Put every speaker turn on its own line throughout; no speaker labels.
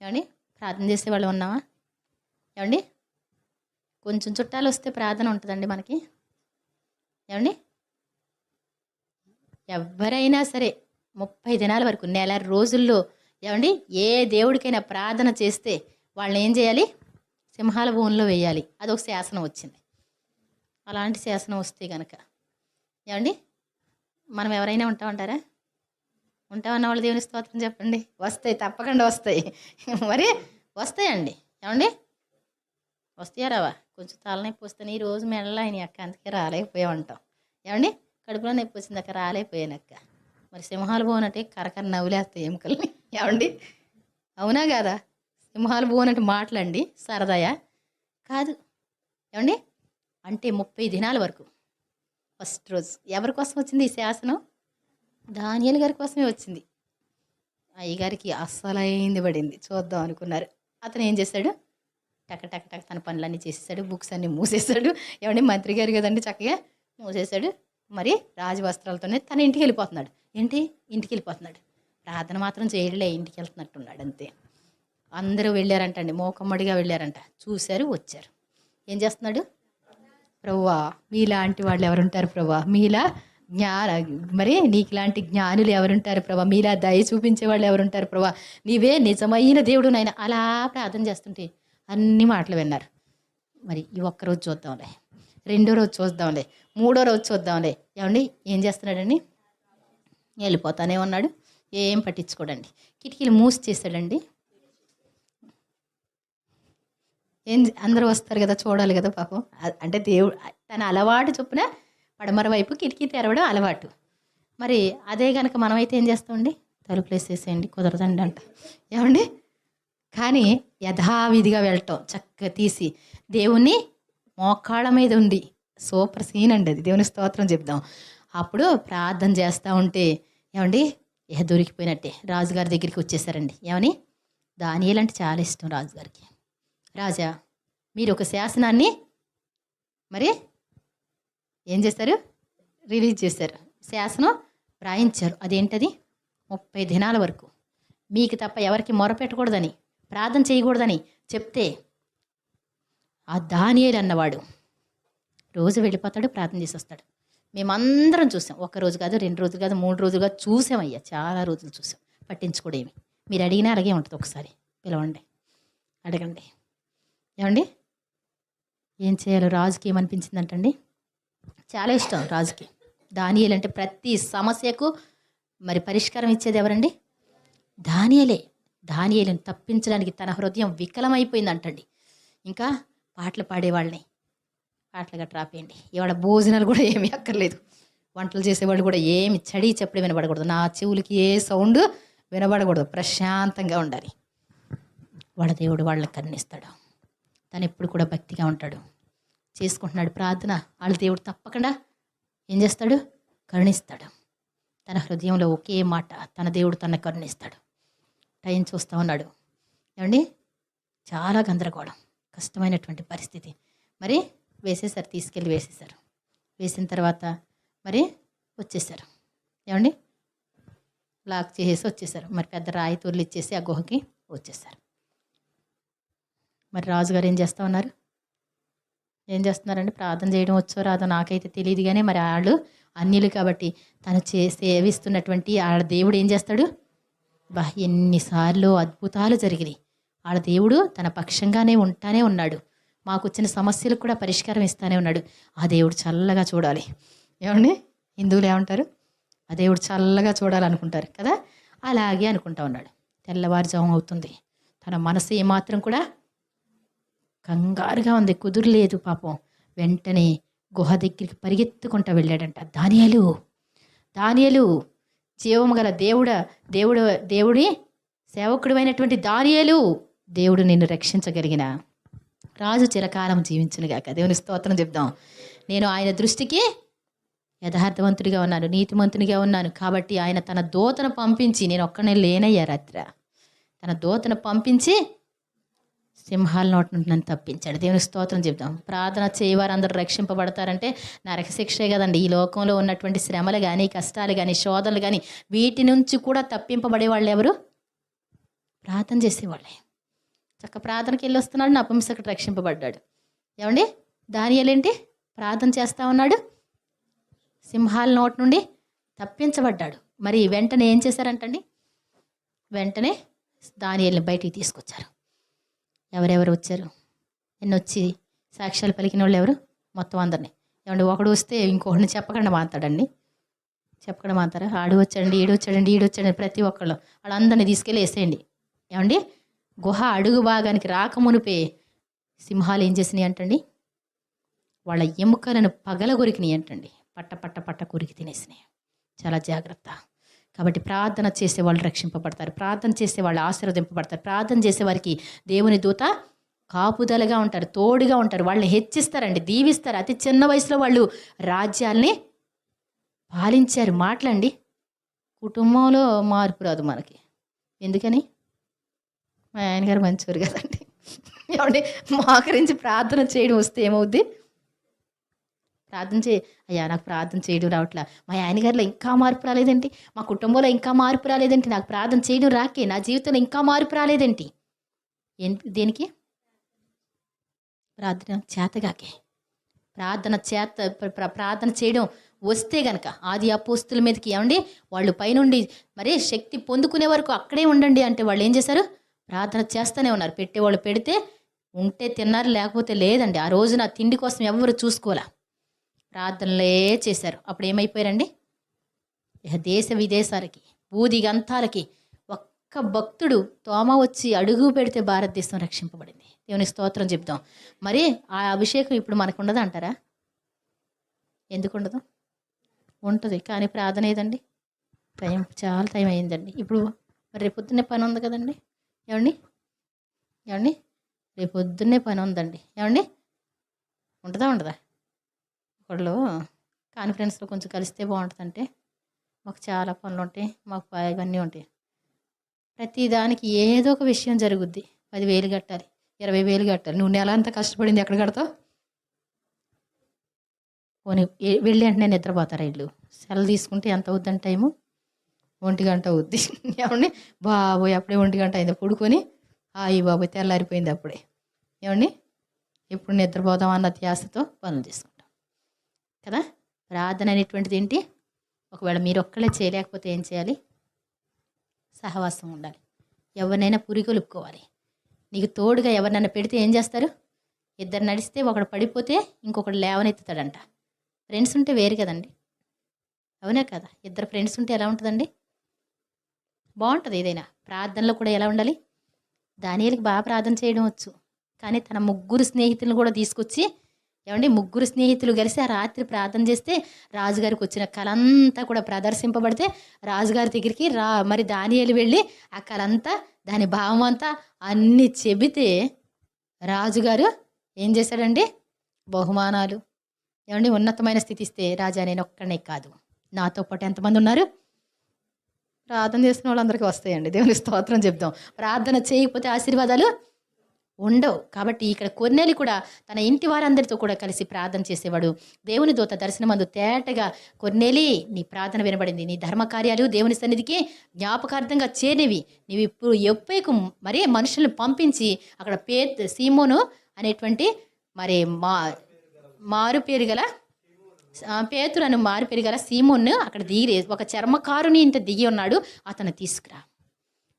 ఏమండి? ప్రార్థన చేసే వాళ్ళు ఉన్నావా? ఏమండి? కొంచెం చుట్టాలు వస్తే ప్రార్థన ఉంటుందండి మనకి. ఏమండి? ఎవరైనా సరే ముప్పై దినాల వరకు నెల రోజుల్లో ఏమండి? ఏ దేవుడికైనా ప్రార్థన చేస్తే వాళ్ళని ఏం చేయాలి? సింహాల భూమిలో వేయాలి. అదొక శాసనం వచ్చింది. అలాంటి శాసనం వస్తే కనుక ఏమండి? మనం ఎవరైనా ఉంటామంటారా? ఉంటామన్న వాళ్ళు దేవుని స్తోత్రం చెప్పండి? వస్తాయి తప్పకుండా వస్తాయి. మరి వస్తాయండి. ఏమండి? వస్తాయా రావా? కొంచెం తలనొప్పి వస్తాను ఈ రోజు మెడలో ఆయన అక్క అందుకే రాలేకపోయా ఉంటాం ఏమండి? కడుపులో నొప్పి వచ్చింది అక్క రాలేకపోయాను అక్క. మరి సింహాలు పోనట్టే కరకర నవ్వులేస్తాయి ఎముకల్ని. ఏమండి? అవునా కదా? సింహాలు పోనట్టు మాటలండి సరదాయా? కాదు. ఏమండి? అంటే ముప్పై దినాల వరకు. ఫస్ట్ రోజు. ఎవరి కోసం వచ్చింది ఈ శాసనం? దానియల్ గారి కోసమే వచ్చింది. అయ్యగారికి అస్సలైంది పడింది. చూద్దాం అనుకున్నారు. అతను ఏం చేశాడు టక టక టక తన పనులన్నీ చేసేసాడు బుక్స్ అన్నీ మూసేశాడు ఏమండి మంత్రి గారు కదండి చక్కగా మూసేశాడు మరి రాజు వస్త్రాలతోనే తన ఇంటికి వెళ్ళిపోతున్నాడు. ఏంటి? ఇంటికి వెళ్ళిపోతున్నాడు. ప్రార్థన మాత్రం చేయలే ఇంటికి వెళ్తున్నట్టున్నాడు అంతే. అందరూ వెళ్ళారంటండి. మోకమ్మడిగా వెళ్ళారంట. చూశారు వచ్చారు. ఏం చేస్తున్నాడు? ప్రవ్వా మీలాంటి వాళ్ళు ఎవరుంటారు ప్రభా మీలా జ్ఞాన మరి నీకులాంటి జ్ఞానులు ఎవరుంటారు ప్రభా? మీలా దయ చూపించే వాళ్ళు ఎవరుంటారు ప్రభా? నీవే నిజమైన దేవుడు నాయన. అలా ప్రార్థన చేస్తుంటే అన్ని మాటలు విన్నారు. మరి ఈ ఒక్కరోజు చూద్దాంలే. రెండో రోజు చూద్దాంలే. మూడో రోజు చూద్దాంలే. ఏమండి? ఏం చేస్తున్నాడండి? వెళ్ళిపోతానే ఉన్నాడు. ఏం పట్టించుకోడండి. కిటికీలు మూసి చేశాడండి. ఏం అందరూ వస్తారు కదా చూడాలి కదా పాపం. అంటే దేవుడు తన అలవాటు చొప్పున పడమర వైపు కిటికీ తెరవడం అలవాటు. మరి అదే కనుక మనమైతే ఏం చేస్తామండి? తలుపులు వేసేసేయండి కుదరదండి అంట. ఏమండి? కానీ యథావిధిగా వెళ్ళటం చక్కగా తీసి దేవుని మోకాళ్ళ మీద ఉండి సూపర్ సీన్ అండి అది. దేవుని స్తోత్రం చెప్దాం. అప్పుడు ప్రార్థన చేస్తూ ఉంటే ఏమండి? ఏ దొరికిపోయినట్టే. రాజుగారి దగ్గరికి వచ్చేసారండి. ఏమని? దానియేలంటే చాలా ఇష్టం రాజుగారికి. రాజా మీరు ఒక శాసనాన్ని మరి ఏం చేశారు రిలీజ్ చేశారు శాసనం రాయించారు అదేంటది? ముప్పై దినాల వరకు. మీకు తప్ప ఎవరికి మొరపెట్టకూడదని ప్రార్థన చేయకూడదని చెప్తే ఆ దానియేలు అన్నవాడు రోజు వెళ్ళిపోతాడు ప్రార్థన చేసి వస్తాడు మేమందరం చూసాం. ఒక రోజు కాదు రెండు రోజులు కాదు మూడు రోజులు కాదు చూసామయ్యా చాలా రోజులు చూసాం. పట్టించుకోడేమి. మీరు అడిగినా అలాగే ఉంటుంది ఒకసారి. పిలవండి. అడగండి. ఏమండి? ఏం చేయాలో రాజుకి ఏమనిపించిందంటండి? చాలా ఇష్టం రాజుకి. దానియలు అంటే ప్రతి సమస్యకు మరి పరిష్కారం ఇచ్చేది ఎవరండి? దానియలే. దానియలను తప్పించడానికి తన హృదయం వికలమైపోయిందంటండి. ఇంకా పాటలు పాడేవాళ్ళని. పాటలుగా గట్రా ఆపేయండి. ఇవాళ భోజనాలు కూడా ఏమీ అక్కర్లేదు. వంటలు చేసేవాళ్ళు కూడా ఏమి చడి చెప్పడం వినబడకూడదు. నా చెవులకి ఏ సౌండ్ వినబడకూడదు. ప్రశాంతంగా ఉండాలి. వాళ్ళ దేవుడు వాళ్ళకి కన్నిస్తాడు తను ఎప్పుడు కూడా భక్తిగా ఉంటాడు. చేసుకుంటున్నాడు. ప్రార్థన వాళ్ళ దేవుడు తప్పకుండా ఏం చేస్తాడు? కరుణిస్తాడు. తన హృదయంలో ఒకే మాట తన దేవుడు తన కరుణిస్తాడు. టైం చూస్తూ ఉన్నాడు. ఏమండి? చాలా గందరగోళం కష్టమైనటువంటి పరిస్థితి. మరి వేసేసారు తీసుకెళ్ళి వేసేసారు. వేసిన తర్వాత మరి వచ్చేసారు. ఏమండి? లాక్ చేసేసి వచ్చేసారు. మరి పెద్ద రాయితూర్లు ఇచ్చేసి ఆ గుహకి వచ్చేసారు. మరి రాజుగారు ఏం చేస్తూ ఉన్నారు? ఏం చేస్తున్నారంటే ప్రార్థన చేయడం వచ్చో రాదో నాకైతే తెలియదు కానీ మరి వాళ్ళు అన్యులు కాబట్టి తను చే సేవిస్తున్నటువంటి ఆడ దేవుడు ఏం చేస్తాడు? బా ఎన్నిసార్లు అద్భుతాలు జరిగినాయి. ఆడ దేవుడు తన పక్షంగానే ఉంటానే ఉన్నాడు. మాకు వచ్చిన సమస్యలకు కూడా పరిష్కారం ఇస్తానే ఉన్నాడు. ఆ దేవుడు చల్లగా చూడాలి. ఏమండి? హిందువులు ఏమంటారు? ఆ దేవుడు చల్లగా చూడాలనుకుంటారు కదా? అలాగే అనుకుంటా ఉన్నాడు. తెల్లవారుజాము అవుతుంది. తన మనసు ఏమాత్రం కూడా కంగారుగా ఉంది. కుదురులేదు పాపం. వెంటనే గుహ దగ్గరికి పరిగెత్తుకుంటూ వెళ్ళాడంట దానియాలు. దానియలు జీవము గల దేవుడ దేవుడు దేవుడి సేవకుడుమైనటువంటి దానియలు దేవుడు నిన్ను రక్షించగలిగిన రాజు చిరకాలం జీవించనుగాక. దేవుని స్తోత్రం చెప్దాం. నేను ఆయన దృష్టికి యథార్థవంతుడిగా ఉన్నాను నీతిమంతునిగా ఉన్నాను. కాబట్టి ఆయన తన దోతను పంపించి నేను ఒక్కనే లేనయ్యా రాత్ర. తన దోతను పంపించి సింహాల నోటి నుండి నన్ను తప్పించాడు. దేవుని స్తోత్రం చెప్తాం ప్రార్థన చేయవారు అందరూ రక్షింపబడతారంటే నరకశిక్షే కదండి. ఈ లోకంలో ఉన్నటువంటి శ్రమలు కానీ కష్టాలు కానీ శోధనలు కానీ వీటి నుంచి కూడా తప్పింపబడే వాళ్ళు ఎవరు? ప్రార్థన చేసేవాళ్ళే. చక్క ప్రార్థనకి వెళ్ళి వస్తున్నాడు నపంసకుడు రక్షింపబడ్డాడు. ఏమండి? దానియేలు ఏంటి? ప్రార్థన చేస్తా ఉన్నాడు. సింహాల నోటి నుండి తప్పించబడ్డాడు. మరి వెంటనే ఏం చేశారంటండి? వెంటనే దానియేలుని బయటికి తీసుకొచ్చారు. ఎవరెవరు వచ్చారు? నిన్న వచ్చి సాక్ష్యాలు పలికిన వాళ్ళు ఎవరు? మొత్తం అందరినీ. ఏమండి ఒకడు వస్తే ఇంకొకరిని చెప్పకుండా మాట్లాడండి చెప్పకుండా మాట్లారా ఆడు వచ్చాడండి ఈడు వచ్చాడండి ఈడు వచ్చాడండి ప్రతి ఒక్కళ్ళు. వాళ్ళందరినీ తీసుకెళ్ళి వేసేయండి. ఏమండి గుహ అడుగు భాగానికి రాకమునిపే సింహాలు ఏం చేసినాయి అంటండి? వాళ్ళ ఎముకలను పగల కొరికినాయి అంటండి. పట్ట పట్ట పట్ట కొరికి తినేసినాయి. చాలా జాగ్రత్త. కాబట్టి ప్రార్థన చేసే వాళ్ళు రక్షింపబడతారు. ప్రార్థన చేసే వాళ్ళు ఆశీర్వదింపబడతారు. ప్రార్థన చేసే వారికి దేవుని దూత కాపుదలగా ఉంటారు తోడుగా ఉంటారు. వాళ్ళని హెచ్చిస్తారండి దీవిస్తారు. అతి చిన్న వయసులో వాళ్ళు రాజ్యాల్ని పాలించారు. మాటలండి. కుటుంబంలో మార్పు రాదు మనకి. ఎందుకని? మా ఆయన గారు మంచివారు కదండి. ఏమండి? మోకరించి ప్రార్థన చేయడం వస్తే ఏమవుద్ది? ప్రార్థన చే అయ్యా నాకు ప్రార్థన చేయడం రావట్లా. మా ఆయన గారిలో ఇంకా మార్పు రాలేదేంటి? మా కుటుంబంలో ఇంకా మార్పు రాలేదేంటి? నాకు ప్రార్థన చేయడం రాకే. నా జీవితంలో ఇంకా మార్పు రాలేదేంటి? దేనికి? ప్రార్థన చేతగాకే. ప్రార్థన చేత ప్ర- ప్రార్థన చేయడం వస్తే గనక ఆది అపోస్తుల మీదకి ఏమండి? వాళ్ళు పైనుండి మరే శక్తి పొందుకునే వరకు అక్కడే ఉండండి అంటే వాళ్ళు ఏం చేశారు? ప్రార్థన చేస్తూనే ఉన్నారు. పెట్టేవాళ్ళు పెడితే ఉంటే తిన్నారు లేకపోతే లేదండి. ఆ రోజున తిండి కోసం ఎవరు చూసుకోలే ప్రార్థనలే చేశారు. అప్పుడు ఏమైపోయారండి దేశ విదేశాలకి భూదిగంతాలకి ఒక్క భక్తుడు తోమ వచ్చి అడుగు పెడితే భారతదేశం రక్షింపబడింది. దేవుని స్తోత్రం చెప్తాం మరి ఆ అభిషేకం ఇప్పుడు మనకు ఉండదు అంటారా? ఎందుకు ఉండదు ఉంటుంది. కానీ ప్రార్థన ఏదండి? టైం చాలా టైం అయిందండి. ఇప్పుడు మరి రేపు పొద్దున్నే పని ఉంది కదండి? ఏమండి? ఏమండి? రేపు పొద్దున్నే పని ఉందండి. ఏమండి? ఉంటుందా ఉండదా? ఒకళ్ళు కాన్ఫరెన్స్లో కొంచెం కలిస్తే బాగుంటుందంటే మాకు చాలా పనులు ఉంటాయి మాకు ఇవన్నీ ఉంటాయి. ప్రతి దానికి ఏదో ఒక విషయం జరుగుద్ది. పదివేలు కట్టాలి ఇరవై వేలు కట్టాలి. నువ్వు నెల అంతా కష్టపడింది ఎక్కడ కడతావు? పోనీ వెళ్ళి వెంటనే నిద్రపోతారు ఇల్లు సెలవు తీసుకుంటే ఎంత అవుద్దని టైము? ఒంటి గంట అవుద్ది. ఏమండి? బాబోయ్ అప్పుడే ఒంటి గంట అయింది. పడుకొని అయ్యి బాబోయ్ తెల్లారిపోయింది అప్పుడే. ఏమండి? ఎప్పుడు నిద్రపోదాం అన్న ధ్యాసతో పనులు తీసుకుంటాం కదా? ప్రార్థన అనేటువంటిది ఏంటి? ఒకవేళ మీరు ఒక్కళ్ళే చేయలేకపోతే ఏం చేయాలి? సహవాసం ఉండాలి. ఎవరినైనా పురిగొలుపుకోవాలి. నీకు తోడుగా ఎవరినైనా పెడితే ఏం చేస్తారు? ఇద్దరు నడిస్తే ఒకడు పడిపోతే ఇంకొకడు లేవనెత్తుతాడంట. ఫ్రెండ్స్ ఉంటే వేరు కదండి. అవునే కదా? ఇద్దరు ఫ్రెండ్స్ ఉంటే ఎలా ఉంటుందండి? బాగుంటుంది ఏదైనా. ప్రార్థనలో కూడా ఎలా ఉండాలి? దానియాలకి బాగా ప్రార్థన చేయడం వచ్చు. కానీ తన ముగ్గురు స్నేహితులను కూడా తీసుకొచ్చి ఏమండి? ముగ్గురు స్నేహితులు కలిసి ఆ రాత్రి ప్రార్థన చేస్తే రాజుగారికి వచ్చిన కలంతా కూడా ప్రదర్శింపబడితే రాజుగారి దగ్గరికి రా మరి దానియాలు వెళ్ళి ఆ కలంతా దాని భావం అంతా అన్నీ చెబితే రాజుగారు ఏం చేశాడండి? బహుమానాలు. ఏమండి? ఉన్నతమైన స్థితి ఇస్తే రాజా నేను ఒక్కడనే కాదు. నాతో పాటు ఎంతమంది ఉన్నారు? ప్రార్థన చేసిన వాళ్ళందరికీ వస్తాయండి. దేవుని స్తోత్రం చెప్దాం. ప్రార్థన చేయకపోతే ఆశీర్వాదాలు ఉండవు. కాబట్టి ఇక్కడ కొన్నేళ్ళు కూడా తన ఇంటి వారందరితో కూడా కలిసి ప్రార్థన చేసేవాడు. దేవుని దూత దర్శనమందు తేటగా కొన్నేలి నీ ప్రార్థన వినబడింది. నీ ధర్మకార్యాలు దేవుని సన్నిధికి జ్ఞాపకార్థంగా చేరినవి. నీవు ఇప్పుడు ఎప్పైకు మరే మనుషులను పంపించి అక్కడ పే సీమోను అనేటువంటి మరి మా మారు పేరు గల పేతురను మారు పేరు గల సీమోన్ను అక్కడ దిగి ఒక చర్మకారుని ఇంట దిగి ఉన్నాడు. అతను తీసుకురా.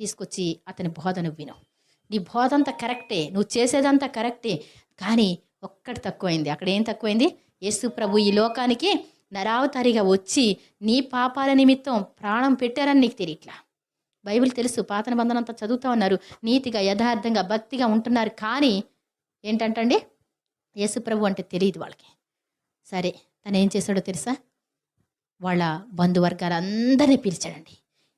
తీసుకొచ్చి అతని బోధను విను. నీ బోధ అంతా కరెక్టే నువ్వు చేసేదంతా కరెక్టే కానీ ఒక్కటి తక్కువైంది. అక్కడ ఏం తక్కువైంది? యేసు ప్రభు ఈ లోకానికి నరావతారిగా వచ్చి నీ పాపాల నిమిత్తం ప్రాణం పెట్టారని నీకు తెలియట్లా? బైబిల్ తెలుసు పాత నిబంధన అంతా చదువుతా ఉన్నారు నీతిగా యథార్థంగా భక్తిగా ఉంటున్నారు కానీ ఏంటంటండి? యేసు ప్రభు అంటే తెలియదు వాళ్ళకి. సరే తను ఏం చేశాడో తెలుసా? వాళ్ళ బంధువర్గాలందరినీ పిలిచాడండి.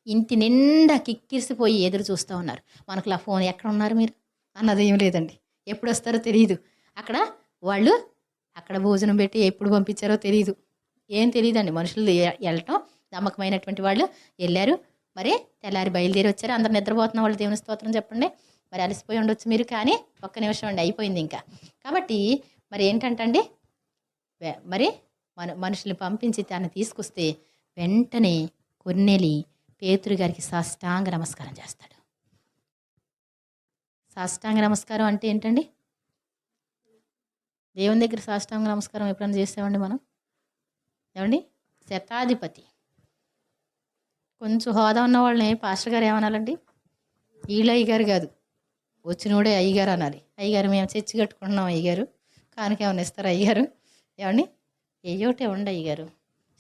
ఇంటి నిండా కిక్కిరిసిపోయి ఎదురు చూస్తూ ఉన్నారు. మనకు ఆ ఫోన్ ఎక్కడ ఉన్నారు మీరు? అన్నది ఏం లేదండి. ఎప్పుడు వస్తారో తెలియదు అక్కడ వాళ్ళు అక్కడ భోజనం పెట్టి ఎప్పుడు పంపించారో తెలియదు ఏం తెలియదండి మనుషులు వెళ్ళటం నమ్మకమైనటువంటి వాళ్ళు వెళ్ళారు మరి తెల్లారి బయలుదేరి వచ్చారు. అందరు నిద్రపోతున్న వాళ్ళు దేవుని స్తోత్రం చెప్పండి. మరి అలసిపోయి ఉండొచ్చు మీరు కానీ ఒక్క నిమిషం అండి అయిపోయింది ఇంకా. కాబట్టి మరి ఏంటంటండి? మరి మన మనుషుల్ని పంపించి తను తీసుకొస్తే వెంటనే కొన్నెలి పేతురు గారికి సాష్టాంగ నమస్కారం చేస్తాడు. సాష్టాంగ నమస్కారం అంటే ఏంటండి? దేవుని దగ్గర సాష్టాంగ నమస్కారం ఎప్పుడైనా చేసామండి మనం? ఏమండి? శతాధిపతి. కొంచెం హోదా ఉన్న వాళ్ళని పాస్టర్ గారు ఏమనాలండి? వీళ్ళు అయ్యగారు కాదు. వచ్చినోడే అయ్యగారు అనాలి. అయ్యగారు మేము చర్చి కట్టుకుంటున్నాం అయ్యగారు. కానుక ఏమైనా ఇస్తారు అయ్యగారు? ఏమండి? ఏయోటి ఇవ్వండి అయ్యగారు.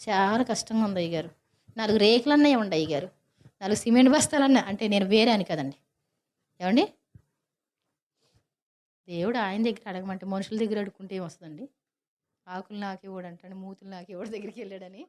చాలా కష్టంగా ఉంది అయ్యగారు. నాలుగు రేకులన్నా ఇవ్వండి అయ్యగారు. నాలుగు సిమెంట్ బస్తాలన్నా అంటే నేను వేరే అని కదండి. ఏమండి? దేవుడు ఆయన దగ్గర అడగమంటే మనుషుల దగ్గర అడుక్కుంటే ఏం వస్తుందండి? ఆకులు నాకు ఇవ్వడు అంటాడు మూతులు నాకు ఇవ్వడు దగ్గరికి వెళ్ళాడని.